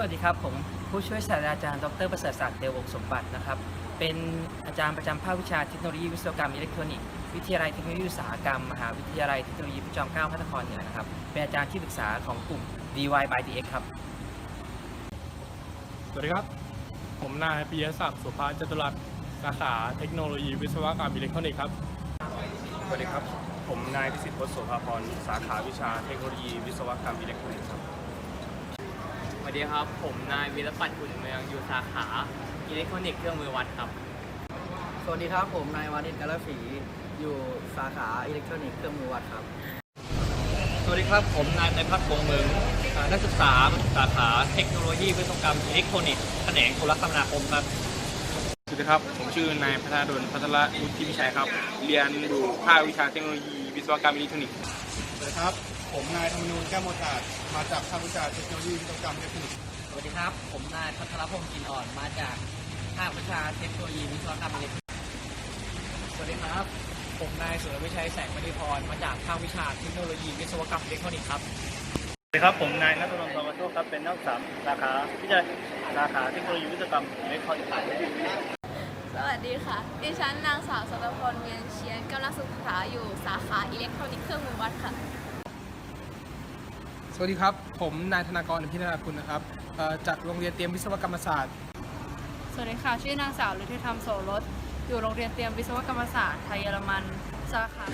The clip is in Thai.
สวัสดีครับ ผมผู้ช่วยศาสตราจารย์ดรประเสริฐศักดิ์เดววงศ์สมบัตินะครับ เป็นอาจารย์ประจำภาควิชาเทคโนโลยีวิศวกรรมอิเล็กทรอนิกส์วิทยาลัยเทคโนโลยีอุตสาหกรรม มหาวิทยาลัยเทคโนโลยีพระจอมเกล้าพระนครเหนือนะครับ เป็นอาจารย์ที่ปรึกษาของกลุ่ม DY by DX ครับ สวัสดีครับ ผมนายปิยศักดิ์สุภาจตุรัสสาขาเทคโนโลยีวิศวกรรมอิเล็กทรอนิกส์ครับ สวัสดีครับ ผมนายพิสิทธิ์พจน์โสภาพรสาขาวิชาเทคโนโลยีวิศวกรรมอิเล็กทรอนิกส์ครับส วัสดีครับ ผมนายวิรปัตย์ขุนเมืองอยู่สาขาอิเล็กทรอนิกส์เครื่องมือวัดครับ สวัสดีครับผมนายวานิชกาลศรีอยู่สาขาอิเล็กทรอนิกส์เครื่องมือวัดครับ สวัสดีครับผมนายในพัฒน์วงเมืองอ่านักศึกษาสาขาเทคโนโลยีวิศวกรรมอิเล็กทรอนิกส์แขนงโทรคมนาคมครับสวัสดีครับ ผมชื่อนายพัฒนาดลพัทรวุฒิวิชัยครับ เรียนอยู่ภาควิชาเทคโนโลยีวิศวกรรมอิเล็กทรอนิกส์สวัสดีครับ ผมนายธรรมนูญแก้วโมตาดมาจากภาควิชาเทคโนโลยีวิศวกรรมอิเล็กทรอนิกส์สวัสดีครับ ผมนายพัทรพงศ์กินอ่อนมาจากภาควิชาเทคโนโลยีวิศวกรรมอิเล็กทรอนิกส์สวัสดีครับ ผมนายสุรวิชัยแสงมณีพรมาจากภาควิชาเทคโนโลยีวิศวกรรมอิเล็กทรอนิกส์ครับสวัสดีครับ ผมนายนัทนนท์ทองกระโชคครับเป็นนักศึกษาสาขาวิจัยสาขาเทคโนโลยีวิศวกรรมอิเล็กทรอนิกส์สวัสดีค่ะ ดิฉันนางสาวสตพรเวียนเชียนกำลังศึกษาอยู่สาขาอิเล็กทรอนิกส์เครื่องมือวัดค่ะ สวัสดีครับ ผมนายธนากรอภินาคุณนะครับจากโรงเรียนเตรียมวิศวกรรมศาสตร์ สวัสดีค่ะ ชื่อนางสาวฤทธิธรรมโสรสอยู่โรงเรียนเตรียมวิศวกรรมศาสตร์ไทยเยอรมันสาขา